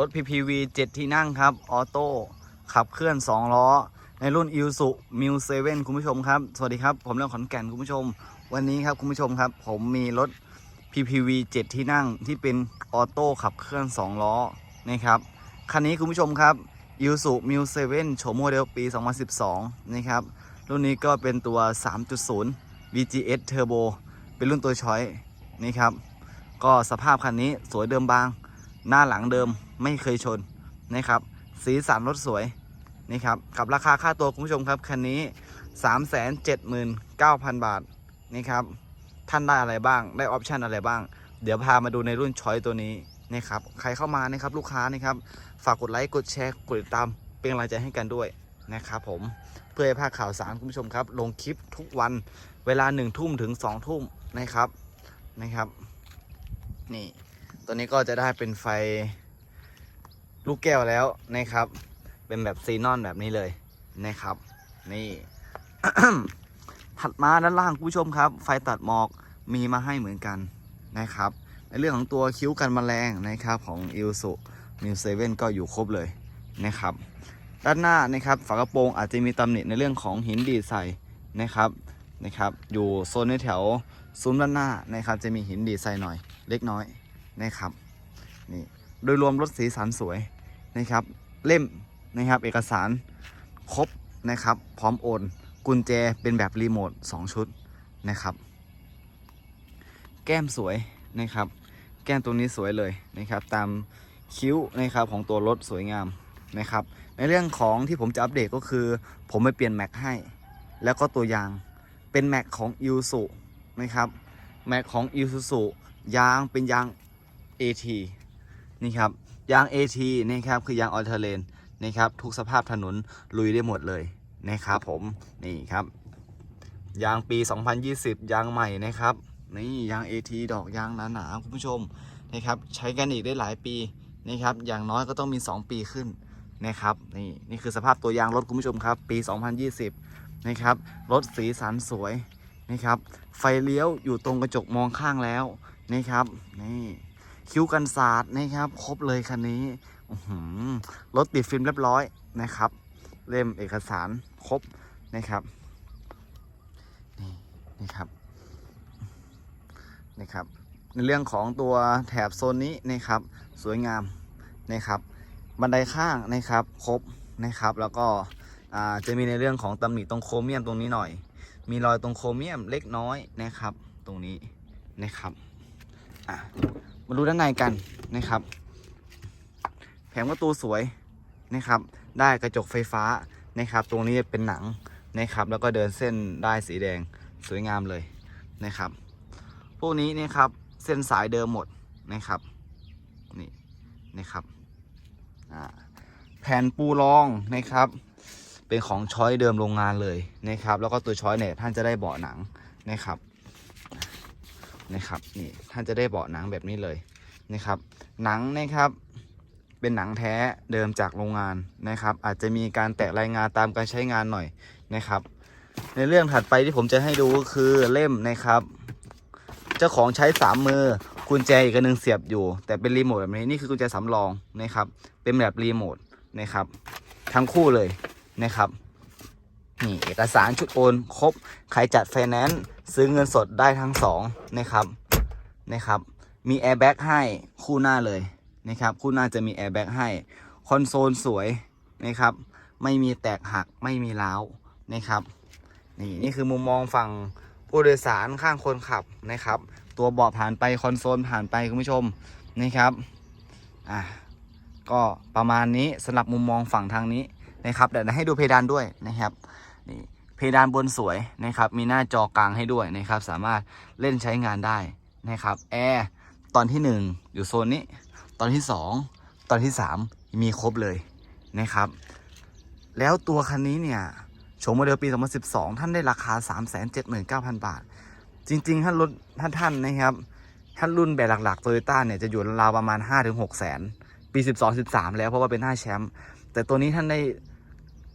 รถ PPV 7 ที่นั่งครับ ออโต้ ขับเคลื่อน 2 ล้อ ในรุ่น i s u m u 7คุณผู้ชมครับ สวัสดีครับ ผมเรื่องขอนแก่นคุณผู้ชม วันนี้ครับคุณผู้ชมครับ ผมมีรถ PPV 7 ที่นั่งที่เป็นออโต้ขับเคลื่อน 2 ล้อนะครับ คันนี้คุณผู้ชมครับ i s u m u 7โฉมโมเดลปี 2012 นะครับ รุ่นนี้ก็เป็นตัว 3.0 VGS Turbo เป็นรุ่นตัวช้อยนี่ครับ ก็สภาพคันนี้สวยเดิมบาง หน้าหลังเดิมไม่เคยชนนะครับ สีสันรถสวยนี่ครับกับราคาค่าตัวคุณผู้ชมครับ คันนี้ 379,000 บาทนี่ครับ ท่านได้อะไรบ้างได้ออปชันอะไรบ้าง เดี๋ยวพามาดูในรุ่นชอยตัวนี้นะครับ ใครเข้ามานะครับลูกค้านะครับ ฝากกดไลค์กดแชร์กดติดตามเป็นกำลังใจให้กันด้วยนะครับผมเพื่อให้ภาคข่าวสารคุณผู้ชมครับ ลงคลิปทุกวันเวลาหนึ่งทุ่มถึงสองทุ่มนะครับนะครับ นี่ ตัวนี้ก็จะได้เป็นไฟลูกแก้วแล้วนะครับ เป็นแบบซีนอนแบบนี้เลยนะครับ นี่ ถัดมาด้านล่างคุณผู้ชมครับ ไฟตัดหมอกมีมาให้เหมือนกันนะครับ ในเรื่องของตัวคิ้วกันแมลงนะครับของ i l s u m i 7ก็อยู่ครบเลยนะครับ ด้านหน้านะครับฝากระโปรงอาจจะมีตำหนิในเรื่องของหินดีดใส่นะครับนะครับ อยู่โซนในแถวซุ้มด้านหน้านะครับ จะมีหินดีดใส่หน่อยเล็กน้อย นะครับนี่โดยรวมรถสีสันสวยนะครับ เล่มนะครับเอกสารครบนะครับ พร้อมโอน กุญแจเป็นแบบรีโมท2 ชุดนะครับ แก้มสวยนะครับ แก้มตรงนี้สวยเลยนะครับ ตามคิ้วนะครับของตัวรถสวยงามนะครับ ในเรื่องของที่ผมจะอัปเดตก็คือ ผมไปเปลี่ยนแม็กให้ แล้วก็ตัวยางเป็นแม็กของ i l s u นะครับแม็กของ i l s u ยางเป็นยาง AT นี่ครับยาง AT นะครับคือยางออเทเลนนะครับทุกสภาพถนนลุยได้หมดเลยนะครับผมนี่ครับ ยางปี 2020 ยางใหม่นะครับนี่ยาง AT ดอกยางหนาๆคุณผู้ชมนะครับใช้กันอีกได้หลายปีนะครับอย่างน้อยก็ต้องมี 2 ปีขึ้นนะครับนี่นี่คือสภาพตัวยางรถคุณผู้ชมครับ ปี 2020 นะครับรถสีสันสวยนะครับไฟเลี้ยวอยู่ตรงกระจกมองข้างแล้วนะครับนี่ คิ้วกันศาสตร์นะครับ ครบเลยคันนี้รถติดฟิล์มเรียบร้อยนะครับ เล่มเอกสารครบนะครับ นี่นะครับนะครับ ในเรื่องของตัวแถบโซนนี้นะครับ สวยงามนะครับ บันไดข้างนะครับ ครบนะครับ แล้วก็จะมีในเรื่องของตำหนิตรงโครเมียมตรงนี้หน่อย มีรอยตรงโครเมียมเล็กน้อยนะครับ ตรงนี้นะครับ อะ มาดูด้านในกันนะครับ แผงประตูสวยนะครับ ได้กระจกไฟฟ้านะครับ ตรงนี้เป็นหนังนะครับ แล้วก็เดินเส้นได้สีแดงสวยงามเลยนะครับ พวกนี้นี่ครับเส้นสายเดิมหมดนะครับนี่นะครับแผ่นปูรองนะครับ เป็นของช้อยเดิมโรงงานเลยนะครับ แล้วก็ตัวช้อยเนี่ยท่านจะได้เบาะหนังนะครับ นะครับนี่ท่านจะได้เบาะหนังแบบนี้เลยนะครับ หนังนะครับเป็นหนังแท้เดิมจากโรงงานนะครับ อาจจะมีการแตะรายงานตามการใช้งานหน่อยนะครับ ในเรื่องถัดไปที่ผมจะให้ดูก็คือเล่มนะครับ เจ้าของใช้สามมือกุญแจอีกนหนึ่งเสียบอยู่ แต่เป็นรีโมทแบบนี้นี่คือกุญแจสำรองนะครับ เป็นแบบรีโมทนะครับ ทั้งคู่เลยนะครับนี่เอกสารชุดโอนครบใครจัดไฟแนนซ์ ซื้อเงินสดได้ทั้งสองนะครับนะครับ มีแอร์แบ็กให้คู่หน้าเลยนะครับ คู่หน้าจะมีแอร์แบ็กให้ คอนโซลสวยนะครับ ไม่มีแตกหักไม่มีร้าวนะครับ นี่นี่คือมุมมองฝั่งผู้โดยสารข้างคนขับนะครับ ตัวเบาะผ่านไปคอนโซลผ่านไปคุณผู้ชมนะครับอะก็ประมาณนี้สำหรับมุมมองฝั่งทางนี้นะครับเดี๋ยวให้ดูเพดานด้วยนะครับนี่ เพดานบนสวยนะครับ มีหน้าจอกลางให้ด้วยนะครับ สามารถเล่นใช้งานได้นะครับแอร์ตอนที่หนึ่งอยู่โซนนี้ ตอนที่สองตอนที่สามมีครบเลยนะครับ แล้วตัวคันนี้เนี่ยโฉมโมเดลปี 2012 ท่านได้ราคา 379,000 บาท จริงๆท่านรถท่านท่านนะครับท่านรุ่นแบบหลักๆโตโยต้าเนี่ยจะอยู่ราวประมาณ 5-6 แสน ปี 12 13 แล้วเพราะว่าเป็น 5 แชมป์แต่ตัวนี้ท่านได้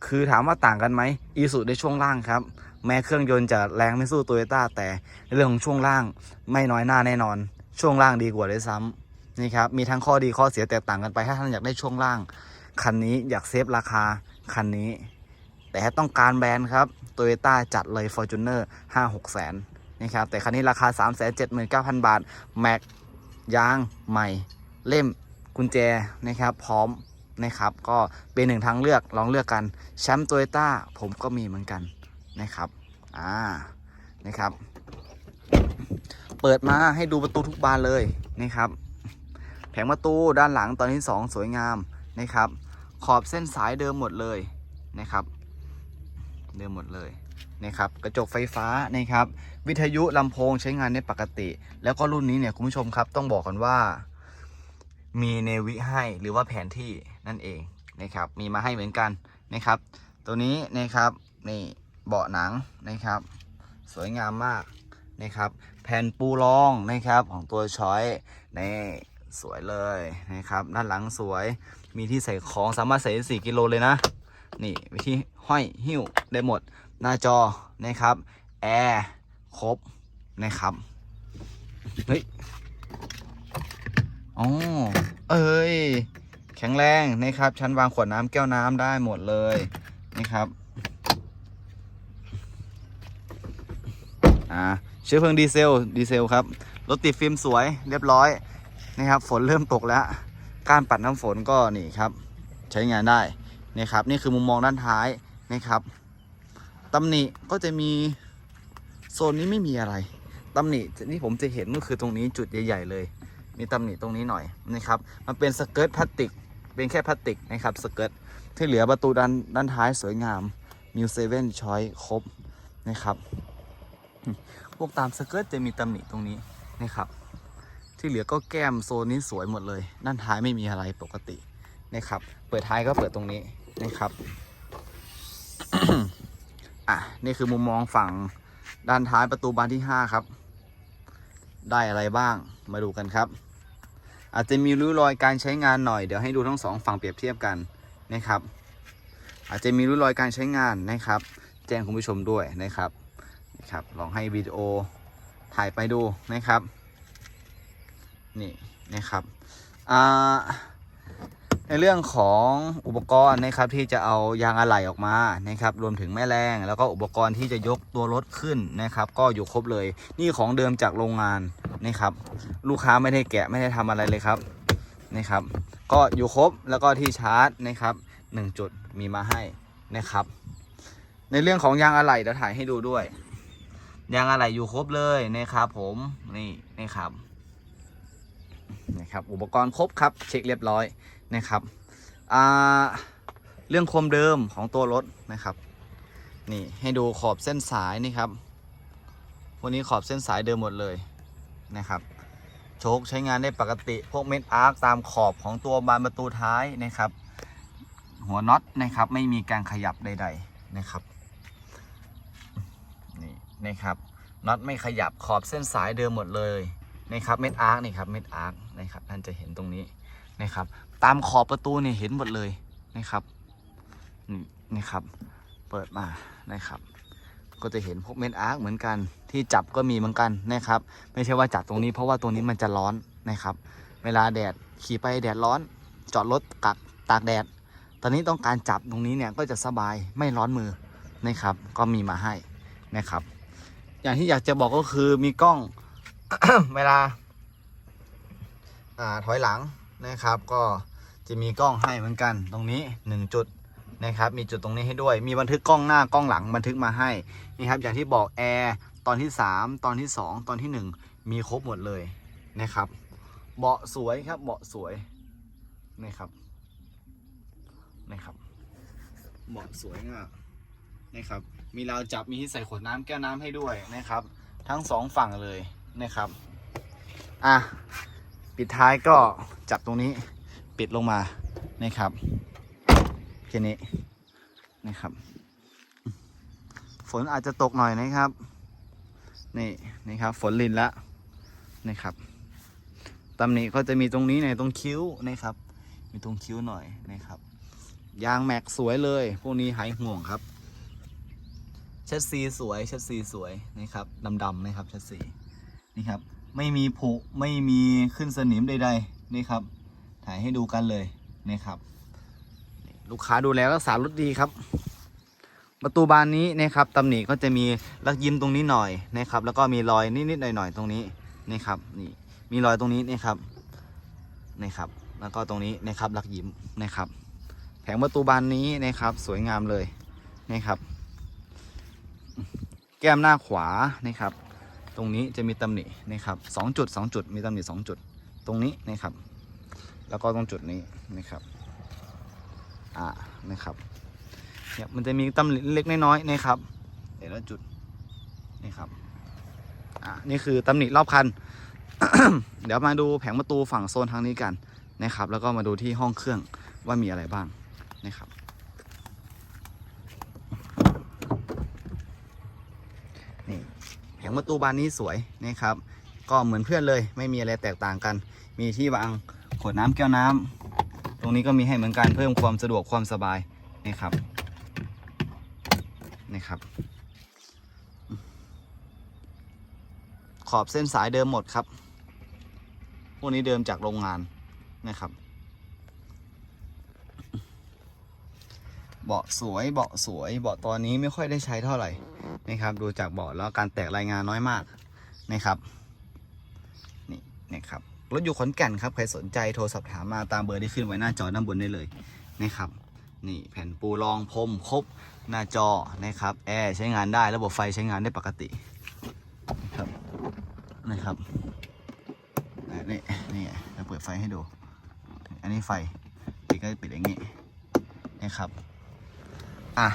คือถามว่าต่างกันไหมอีสุในช่วงล่างครับ แม้เครื่องยนต์จะแรงไม่สู้โตโยต้าแต่เรื่องของช่วงล่างไม่น้อยหน้าแน่นอน ช่วงล่างดีกว่าด้วยซ้ำนี่ครับมีทั้งข้อดีข้อเสียแตกต่างกันไปถ้าท่านอยากได้ช่วงล่าง คันนี้อยากเซฟราคาคันนี้ แต่ถ้าต้องการแบรนด์ครับ Toyota จัดเลย Fortuner 5 6แสนนะครับแต่คันนี้ราคา 3 7 9 0 0 0 บาทแม็กยางใหม่ เล่มกุญแจนะครับ พร้อม นะครับ ก็เป็นหนึ่งทางเลือกลองเลือกกันแชมป์โตโยต้าผมก็มีเหมือนกันนะครับอ่านะครับ เปิดมาให้ดูประตูทุกบานเลยนะครับ แผงประตูด้านหลังตอนที่ 2 สวยงามนะครับ ขอบเส้นสายเดิมหมดเลยนะครับ เดิมหมดเลยนะครับกระจกไฟฟ้านะครับ วิทยุลำโพงใช้งานได้ปกติ แล้วก็รุ่นนี้เนี่ยคุณผู้ชมครับต้องบอกกันว่า มีเนวิให้หรือว่าแผนที่นั่นเองนะครับ มีมาให้เหมือนกันนะครับ ตัวนี้นะครับนี่เบาะหนังนะครับ สวยงามมากนะครับ แผ่นปูรองนะครับของตัวช้อยนี่สวยเลยนะครับด้านหลังสวยมีที่ใส่ของสามารถใส่ได้4กิโลเลยนะ นี่วิธีห้อยหิ้วได้หมดหน้าจอนะครับแอร์ครบนะครับเฮ้ย อ๋อ เอ้ย แข็งแรงนะครับ ชั้นวางขวดน้ำแก้วน้ำได้หมดเลยนะครับ อ่าเชื้อเพลิงดีเซล ดีเซลครับ รถติดฟิล์มสวยเรียบร้อยนะครับ ฝนเริ่มตกแล้วการปัดน้ำฝนก็นี่ครับ ใช้งานได้นะครับ นี่คือมุมมองด้านท้ายนะครับตำหนิก็จะมีโซนนี้ไม่มีอะไรตำหนิที่ผมจะเห็นก็คือตรงนี้จุดใหญ่ ๆ เลย มีตำหนิตรงนี้หน่อยนะครับ มันเป็นสเกิร์ตพลาสติก เป็นแค่พลาสติกนะครับสเกิร์ตที่เหลือประตูด้านด้านท้ายสวยงามมิวเซเว่นชอยครบนะครับ พวกตามสเกิร์ตจะมีตำหนิตรงนี้นะครับ ที่เหลือก็แก้มโซนนี้สวยหมดเลย ด้านท้ายไม่มีอะไรปกตินะครับ เปิดท้ายก็เปิดตรงนี้นะครับอะนี่คือมุมมองฝั่งด้านท้ายประตูบานที่ 5 ครับ ได้อะไรบ้างมาดูกันครับ อาจจะมีริ้วรอยการใช้งานหน่อย เดี๋ยวให้ดูทั้งสองฝั่งเปรียบเทียบกันนะครับ อาจจะมีริ้วรอยการใช้งานนะครับ แจ้งคุณผู้ชมด้วยนะครับนะครับลองให้วิดีโอถ่ายไปดูนะครับ นี่นะครับอ่า ในเรื่องของอุปกรณ์นะครับที่จะเอายางอะไหล่ออกมานะครับรวมถึงแม่แรงแล้วก็อุปกรณ์ที่จะยกตัวรถขึ้นนะครับ ก็อยู่ครบเลย นี่ของเดิมจากโรงงานนะครับ ลูกค้าไม่ได้แกะไม่ได้ทำอะไรเลยครับนะครับ ก็อยู่ครบแล้วก็ที่ชาร์จนะครับหนึ่งจุดมีมาให้นะครับ ในเรื่องของยางอะไหล่เดี๋ยวถ่ายให้ดูด้วย ยางอะไหล่อยู่ครบเลยนะครับ ผมนี่นะครับนะครับ อุปกรณ์ครบครับ เช็คเรียบร้อย นะครับเรื่องคมเดิมของตัวรถนะครับ นี่ให้ดูขอบเส้นสายนี่ครับ วันนี้ขอบเส้นสายเดิมหมดเลยนะครับ โชคใช้งานได้ปกติพวกเม็ดอาร์คตามขอบของตัวบานประตูท้ายนะครับ หัวน็อตนะครับไม่มีการขยับใด ๆนะครับนี่นะครับน็อตไม่ขยับขอบเส้นสายเดิมหมดเลยนะครับเม็ดอาร์คนี่ครับเม็ดอาร์คนะครับท่านจะเห็นตรงนี้นะครับ ตามขอบประตูเนี่ยเห็นหมดเลยนะครับนี่นะครับ เปิดมานะครับ ก็จะเห็นพวกเม็ดอาร์คเหมือนกัน ที่จับก็มีเหมือนกันนะครับ ไม่ใช่ว่าจับตรงนี้เพราะว่าตรงนี้มันจะร้อนนะครับ เวลาแดดขี่ไปแดดร้อน จอดรถกักตากแดด ตอนนี้ต้องการจับตรงนี้เนี่ยก็จะสบายไม่ร้อนมือนะครับ ก็มีมาให้นะครับ อย่างที่อยากจะบอกก็คือมีกล้องเวลาอ่าถอยหลังนะครับก็ จะมีกล้องให้เหมือนกันตรงนี้หนึ่งจุดนะครับ มีจุดตรงนี้ให้ด้วย มีบันทึกกล้องหน้ากล้องหลังบันทึกมาให้นี่ครับ อย่างที่บอกแอร์ตอนที่ 3 ตอนที่ 2 ตอนที่ 1 มีครบหมดเลยนะครับ เบาะสวยครับ เบาะสวยนี่ครับนี่ครับ เบาะสวยงามนะครับ มีราวจับมีที่ใส่ขวดน้ำแก้วน้ำให้ด้วยนะครับ ทั้งสองฝั่งเลยนะครับ อะ ปิดท้ายก็จับตรงนี้ ปิดลงมานะครับแค่นี้นะครับ ฝนอาจจะตกหน่อยนะครับ นี่นะครับ ฝนลินละนะครับตำหนิก็จะมีตรงนี้ในตรงคิ้วนะครับ มีตรงคิ้วหน่อยนะครับ ยางแม็กสวยเลย พวกนี้หายห่วงครับเชดซีสวยเชดซีสวยนะครับดำๆนะครับเชดซีนี่ครับ ไม่มีผุไม่มีขึ้นสนิมใดๆนี่ครับ ถ่ายให้ดูกันเลยนะครับ ลูกค้าดูแลรักษารถดีครับ ประตูบานนี้นะครับตำหนิก็จะมีลักยิ้มตรงนี้หน่อยนะครับ แล้วก็มีรอยนิดๆหน่อยๆตรงนี้นะครับนี่มีรอยตรงนี้นะครับนะครับ แล้วก็ตรงนี้นะครับลักยิ้มนะครับ แผงประตูบานนี้นะครับ สวยงามเลยนะครับ แก้มหน้าขวานะครับ ตรงนี้จะมีตำหนินะครับสองจุดสองจุดมีตำหนิสองจุด ตรงนี้นะครับ แล้วก็ตรงจุดนี้นะครับอ่านะครับเนี่ยมันจะมีตำหนิเล็กน้อยๆนะครับแต่ละจุดนี่ครับอ่านี่คือตำหนิรอบคัน เดี๋ยวมาดูแผงประตูฝั่งโซนทางนี้กันนะครับ แล้วก็มาดูที่ห้องเครื่องว่ามีอะไรบ้างนะครับนี่แผงประตูบานนี้สวยนะครับ ก็เหมือนเพื่อนเลยไม่มีอะไรแตกต่างกัน มีที่วาง ขวดน้ำแก้วน้ำตรงนี้ก็มีให้เหมือนกันเพิ่มความสะดวกความสบายนะครับนะครับ ขอบเส้นสายเดิมหมดครับ พวกนี้เดิมจากโรงงานนะครับ เบาะสวยเบาะสวย เบาะตอนนี้ไม่ค่อยได้ใช้เท่าไหร่นะครับ ดูจากเบาะแล้วการแตกรายงานน้อยมากนะครับ นี่นะครับ รถอยู่ขอนแก่นครับ ใครสนใจโทรสอบถามมาตามเบอร์ที่ขึ้นไว้หน้าจอด้านบนได้เลยนะครับ นี่แผ่นปูรองพรมครบหน้าจอนะครับแอร์ใช้งานได้ระบบไฟใช้งานได้ปกตินะครับนะครับนี่นี่จะเปิดไฟให้ดู อันนี้ไฟปิดก็ปิดอย่างนี้นะครับอะ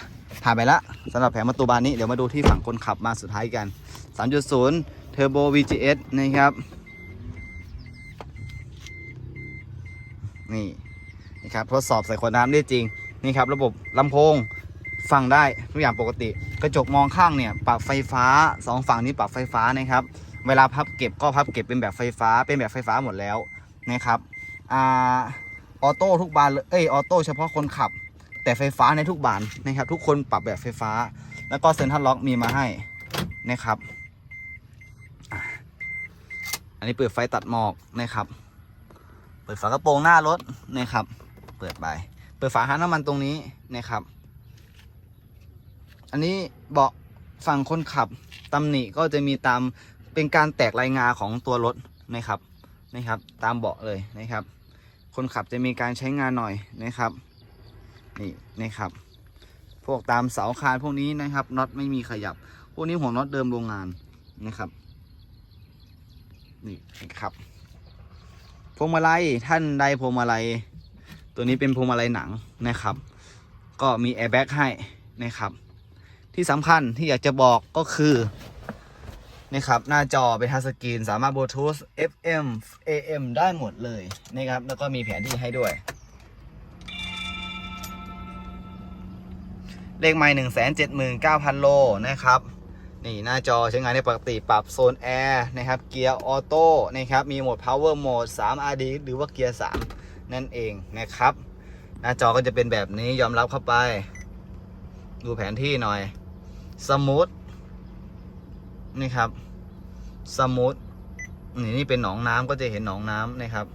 ผ่านไปละสำหรับแผงประตูบานนี้เดี๋ยวมาดูที่ฝั่งคนขับมาสุดท้ายกัน 3.0 Turbo VGS นะครับ นี่นะครับทดสอบใส่ขวดน้ำได้จริงนี่ครับ ระบบลำโพงฟังได้ทุกอย่างปกติ กระจกมองข้างเนี่ยปรับไฟฟ้าสองฝั่งนี้ปรับไฟฟ้านะครับ เวลาพับเก็บก็พับเก็บเป็นแบบไฟฟ้า เป็นแบบไฟฟ้าหมดแล้วนะครับอ่าออโต้ทุกบานเลยเอ้ยออโต้เฉพาะคนขับ แต่ไฟฟ้าในทุกบานนะครับ ทุกคนปรับแบบไฟฟ้า แล้วก็เซ็นทรัลล็อกมีมาให้นะครับ อันนี้เปิดไฟตัดหมอกนะครับ เปิดฝากระโปรงหน้ารถนะครับ เปิดไปเปิดฝาหาน้ำมันตรงนี้นะครับ อันนี้เบาะฝั่งคนขับตำหนิก็จะมีตามเป็นการแตกรายงาของตัวรถนะครับนะครับ ตามเบาะเลยนะครับ คนขับจะมีการใช้งานหน่อยนะครับนี่นะครับ พวกตามเสาคานพวกนี้นะครับน็อตไม่มีขยับ พวกนี้หัวน็อตเดิมโรงงานนะครับ นี่นะครับ พวงมาลัยท่านใดพวงมาลัยตัวนี้เป็นพวงมาลัยหนังนะครับ ก็มีแอร์แบ็กให้นะครับ ที่สำคัญที่อยากจะบอกก็คือนะครับหน้าจอเป็นทัชสกรีนสามารถบลูทูธ FM AM ได้หมดเลยนะครับ แล้วก็มีแผนที่ให้ด้วย เลขไม้หนึ่งแสนเจ็ดหมื่นเก้าพันโลนะครับ นี่หน้าจอใช้งานได้ปกติปรับโซนแอร์นะครับเกียร์ออโต้นะครับมีโหมด power mode 3 RD หรือว่าเกียร์ 3 นั่นเองนะครับ หน้าจอก็จะเป็นแบบนี้ยอมรับเข้าไป ดูแผนที่หน่อยสมูทนี่ครับสมูทนี่นี่เป็นหนองน้ำก็จะเห็นหนองน้ำนะครับ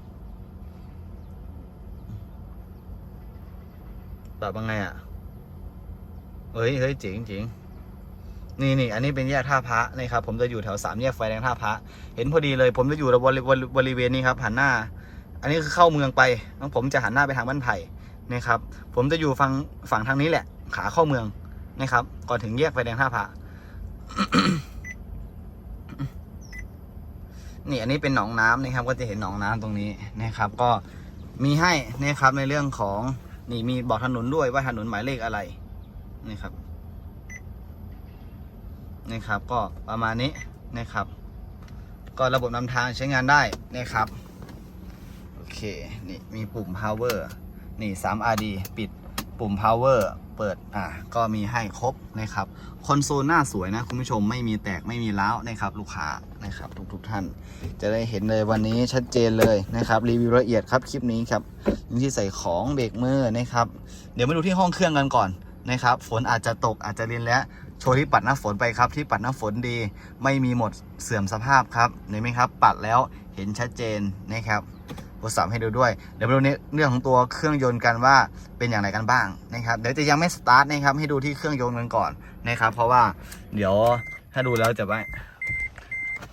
ปรับยังไงอะเฮ้ยเฮ้ยเจ๋งเจ๋ง นี่นี่อันนี้เป็นแยกท่าพระนะครับผมจะอยู่แถวสามแยกไฟแดงท่าพระเห็นพอดีเลย ผมจะอยู่บริบริบริเวณนี้ครับหันหน้า อันนี้คือเข้าเมืองไปแล้วผมจะหันหน้าไปทางบ้านไผ่นะครับ ผมจะอยู่ฝั่งฝั่งทางนี้แหละ ขาเข้าเมืองนะครับ ก่อนถึงแยกไฟแดงท่าพระนี่อันนี้เป็นหนองน้ำนะครับ ก็จะเห็นหนองน้ำตรงนี้นะครับ ก็มีให้นะครับในเรื่องของนี่มีบอกถนนด้วยว่าถนนหมายเลขอะไรนี่ครับ นี่ครับ ก็ประมาณนี้นะครับ ก็ระบบนำทางใช้งานได้นะครับ โอเค นี่มีปุ่ม power นี่ 3RD ปิดปุ่ม power เปิด อะ ก็มีให้ครบนะครับ คอนโซลหน้าสวยนะ คุณผู้ชมไม่มีแตกไม่มีร้าวนะครับ ลูกค้านะครับ ทุกๆทท่าน จะได้เห็นเลยวันนี้ชัดเจนเลยนะครับ รีวิวละเอียดครับคลิปนี้ครับที่ใส่ของเบรกมือนะครับ เดี๋ยวมาดูที่ห้องเครื่องกันก่อนนะครับ ฝนอาจจะตกอาจจะรินแล้ว โชว์ที่ปัดหน้าฝนไปครับ ที่ปัดหน้าฝนดี ไม่มีหมดเสื่อมสภาพครับเห็นไหมครับ ปัดแล้วเห็นชัดเจนนะครับทดสอบให้ดูด้วยเดี๋ยวมาดูในเรื่องของตัวเครื่องยนต์กันว่าเป็นอย่างไรกันบ้างนะครับเดี๋ยวจะยังไม่สตาร์ทนะครับให้ดูที่เครื่องยนต์กันก่อนนะครับเพราะว่าเดี๋ยวถ้าดูแล้วจะว่า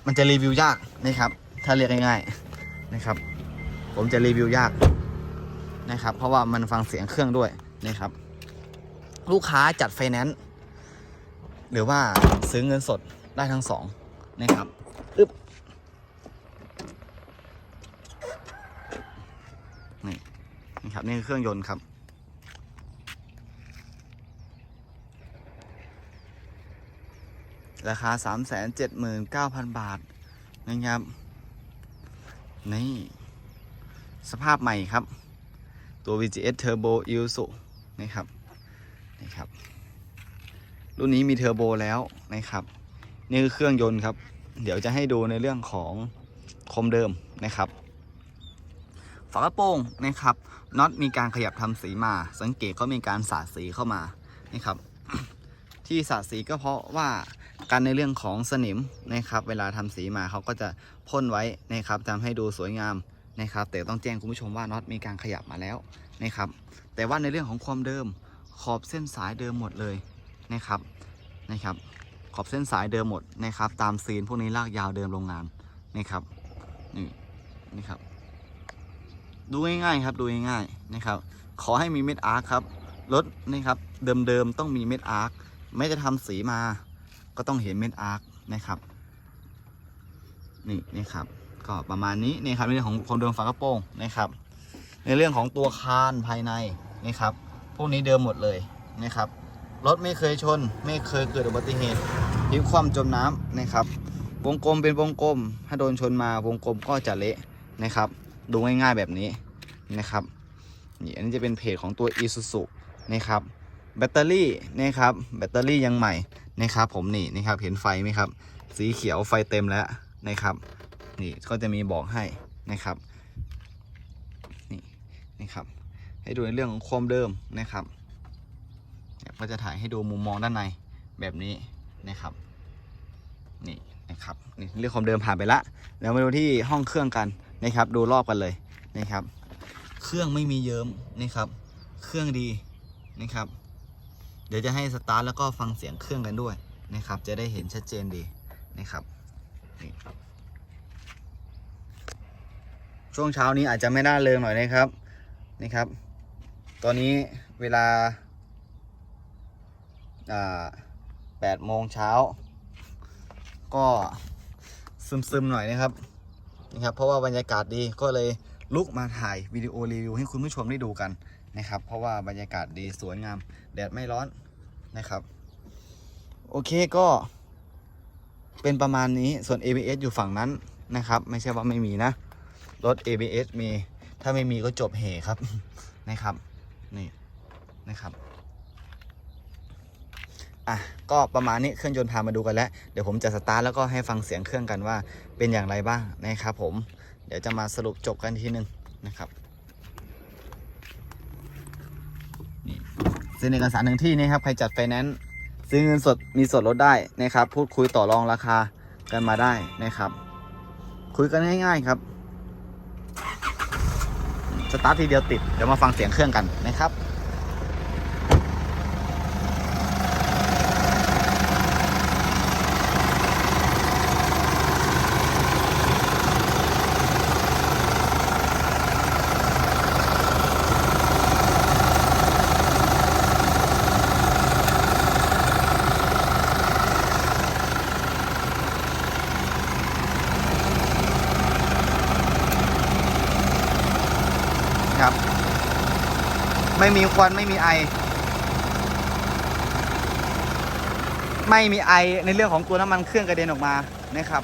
มันจะรีวิวยากนะครับถ้าเรียกง่ายๆนะครับ ผมจะรีวิวยากนะครับ เพราะว่ามันฟังเสียงเครื่องด้วยนะครับ ลูกค้าจัดไฟแนนซ์ หรือว่าซื้อเงินสดได้ทั้งสองนะครับอึ๊บนี่นะครับนี่คือเครื่องยนต์ครับ ราคา 379,000 บาทนะครับนี่สภาพใหม่ครับ ตัว VGS Turbo i s u นะครับนี่ครับ รุ่นนี้มีเทอร์โบแล้วนะครับ นี่คือเครื่องยนต์ครับ เดี๋ยวจะให้ดูในเรื่องของคมเดิมนะครับฝากระโปรงนะครับน็อตมีการขยับทำสีมา สังเกตก็มีการสาดสีเข้ามานะครับ ที่สาดสีก็เพราะว่าการในเรื่องของสนิมนะครับ เวลาทำสีมาเขาก็จะพ่นไว้นะครับทำให้ดูสวยงามนะครับ แต่ต้องแจ้งคุณผู้ชมว่าน็อตมีการขยับมาแล้วนะครับ แต่ว่าในเรื่องของความเดิมขอบเส้นสายเดิมหมดเลย นะครับนะครับ ขอบเส้นสายเดิมหมดนะครับ ตามซีนพวกนี้ลากยาวเดิมโรงงานนะครับนี่นี่ครับ ดูง่ายๆครับดูง่ายๆนะครับ ขอให้มีเม็ดอาร์คครับรถนะครับ เดิมๆต้องมีเม็ดอาร์คไม่จะทำสีมา ก็ต้องเห็นเม็ดอาร์คนะครับนี่นี่ครับ ก็ประมาณนี้นี่ครับในเรื่องของความเดิมฝากระโปรงนะครับ ในเรื่องของตัวคานภายในนะครับ พวกนี้เดิมหมดเลยนะครับ รถไม่เคยชน ไม่เคยเกิดอุบัติเหตุพลิกคว่ำจมน้ำนะครับ วงกลมเป็นวงกลม ถ้าโดนชนมาวงกลมก็จะเละนะครับ ดูง่ายๆแบบนี้นะครับนี่อันนี้จะเป็นเพจของตัว Isuzu นะครับ แบตเตอรี่นะครับ แบตเตอรี่ยังใหม่นะครับ ผมนี่นะครับ เห็นไฟไหมครับ สีเขียวไฟเต็มแล้วนะครับ นี่ก็จะมีบอกให้นะครับ นี่นะครับ ให้ดูในเรื่องของความเดิมนะครับ ก็จะถ่ายให้ดูมุมมองด้านในแบบนี้นะครับ นี่นะครับนี่เรื่องความเดิมผ่านไปละแล้วมาดูที่ห้องเครื่องกันนะครับ ดูรอบกันเลยนะครับ เครื่องไม่มีเยิ้มนะครับ เครื่องดีนะครับ เดี๋ยวจะให้สตาร์ทแล้วก็ฟังเสียงเครื่องกันด้วยนะครับ จะได้เห็นชัดเจนดีนะครับนี่ช่วงเช้านี้อาจจะไม่น่าเริงหน่อยนะครับนะครับ ตอนนี้เวลา แปดโมงเช้า ก็ซึมๆหน่อยนะครับนะครับ เพราะว่าบรรยากาศดีก็เลยลุกมาถ่ายวิดีโอรีวิวให้คุณผู้ชมได้ดูกันนะครับ เพราะว่าบรรยากาศดีสวยงาม แดดไม่ร้อนนะครับ โอเคก็ เป็นประมาณนี้ส่วน ABS อยู่ฝั่งนั้นนะครับ ไม่ใช่ว่าไม่มีนะ รถ ABS มี ถ้าไม่มีก็จบเหครับนะครับ นี่นะครับ อะก็ประมาณนี้เครื่องยนต์พามาดูกันแล้วเดี๋ยวผมจะสตาร์ทแล้วก็ให้ฟังเสียงเครื่องกันว่าเป็นอย่างไรบ้างนะครับผมเดี๋ยวจะมาสรุปจบกันทีนึงนะครับนี่เซ็นเอกสารหนึ่งที่นะครับใครจัดไฟแนนซ์ซื้อเงินสดมีส่วนลดได้นะครับ พูดคุยต่อรองราคากันมาได้นะครับ คุยกันง่ายๆครับสตาร์ททีเดียวติดเดี๋ยวมาฟังเสียงเครื่องกันนะครับ ครับ ไม่มีควันไม่มีไอ ไม่มีไอในเรื่องของตัวน้ำมันเครื่องกระเด็นออกมานะครับ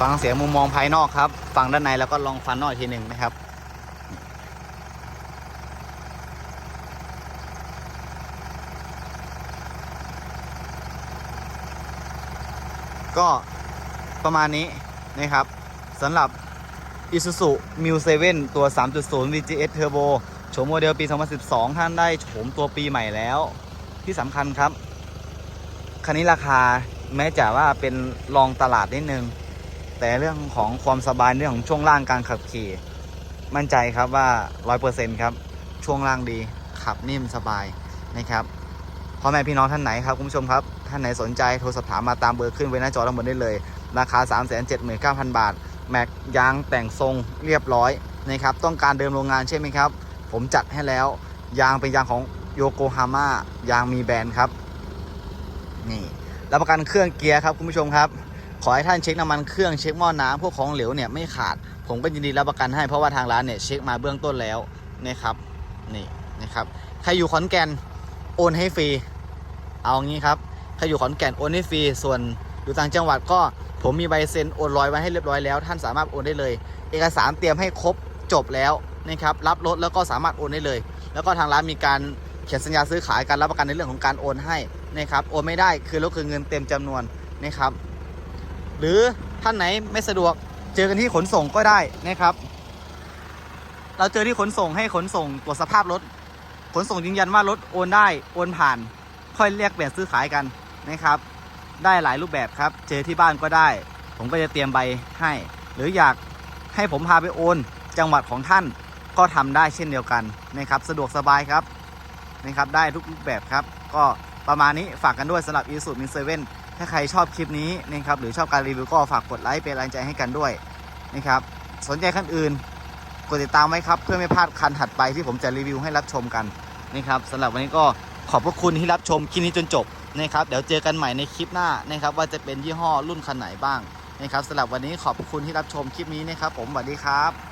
ฟังเสียงมุมมองภายนอกครับ ฟังด้านในแล้วก็ลองฟันนอกอีกทีหนึ่งนะครับก็ประมาณนี้นะครับสำหรับ Isuzu m u 7ตัว 3.0 VGS Turbo โฉมโมเดลปี 2012 ท่านได้โฉมตัวปีใหม่แล้ว ที่สำคัญครับ คันนี้ราคาแม้จะว่าเป็นรองตลาดนิดนึง แต่เรื่องของความสบายเรื่องของช่วงล่างการขับขี่ มั่นใจครับว่า 100%ครับ ช่วงล่างดีขับนิ่มสบายนะครับพ่อแม่พี่น้องท่านไหนครับคุณผู้ชมครับ ท่านไหนสนใจโทรสอบถามมาตามเบอร์ขึ้นไว้หน้าจอทั้งหมดได้เลย ราคา 379,000 บาท แม็กยางแต่งทรงเรียบร้อยนะครับต้องการเดิมโรงงานใช่ไหมครับ ผมจัดให้แล้ว ยางเป็นยางของโยโกฮาม่ายางมีแบรนด์ครับนี่รับประกันเครื่องเกียร์ครับคุณผู้ชมครับ ขอให้ท่านเช็คน้ำมันเครื่องเช็คหม้อน้ำพวกของเหลวเนี่ยไม่ขาด ผมก็ยินดีรับประกันให้เพราะว่าทางร้านเนี่ยเช็คมาเบื้องต้นแล้วนะครับนี่นะครับใครอยู่ขอนแก่นโอนให้ฟรีเอางี้ครับใครอยู่ขอนแก่นโอนให้ฟรีส่วนอยู่ต่างจังหวัดก็ผมมีใบเซ็นโอนรอยไว้ให้เรียบร้อยแล้ว ท่านสามารถโอนได้เลย เอกสารเตรียมให้ครบจบแล้วนะครับรับรถแล้วก็สามารถโอนได้เลย แล้วก็ทางร้านมีการเขียนสัญญาซื้อขายการรับประกันในเรื่องของการโอนให้นะครับโอนไม่ได้คือรถคือเงินเต็มจำนวนนะครับ หรือท่านไหนไม่สะดวกเจอกันที่ขนส่งก็ได้นะครับ เราเจอที่ขนส่งให้ขนส่งตรวจสภาพรถ ขนส่งยืนยันว่ารถโอนได้โอนผ่าน ค่อยเรียกเปลี่ยนซื้อขายกันนะครับ ได้หลายรูปแบบครับ เจอที่บ้านก็ได้ ผมก็จะเตรียมใบให้ หรืออยากให้ผมพาไปโอน จังหวัดของท่านก็ทำได้เช่นเดียวกันนะครับ สะดวกสบายครับนะครับ ได้ทุกรูปแบบครับก็ ประมาณนี้ฝากกันด้วยสำหรับ i s u m i 7ถ้าใครชอบคลิปนี้นะครับหรือชอบการรีวิวก็ฝากกดไลค์เป็นแรงใจให้กันด้วยนะครับสนใจคันอื่น กดติดตามไว้ครับ เพื่อไม่พลาดคันถัดไปที่ผมจะรีวิวให้รับชมกันนะครับสำหรับวันนี้ก็ขอบพระคุณที่รับชมคลิปนี้จนจบนะครับเดี๋ยวเจอกันใหม่ในคลิปหน้านะครับว่าจะเป็นยี่ห้อรุ่นคันไหนบ้างนะครับสำหรับวันนี้ขอบคุณที่รับชมคลิปนี้นะครับผมสวัสดีครับ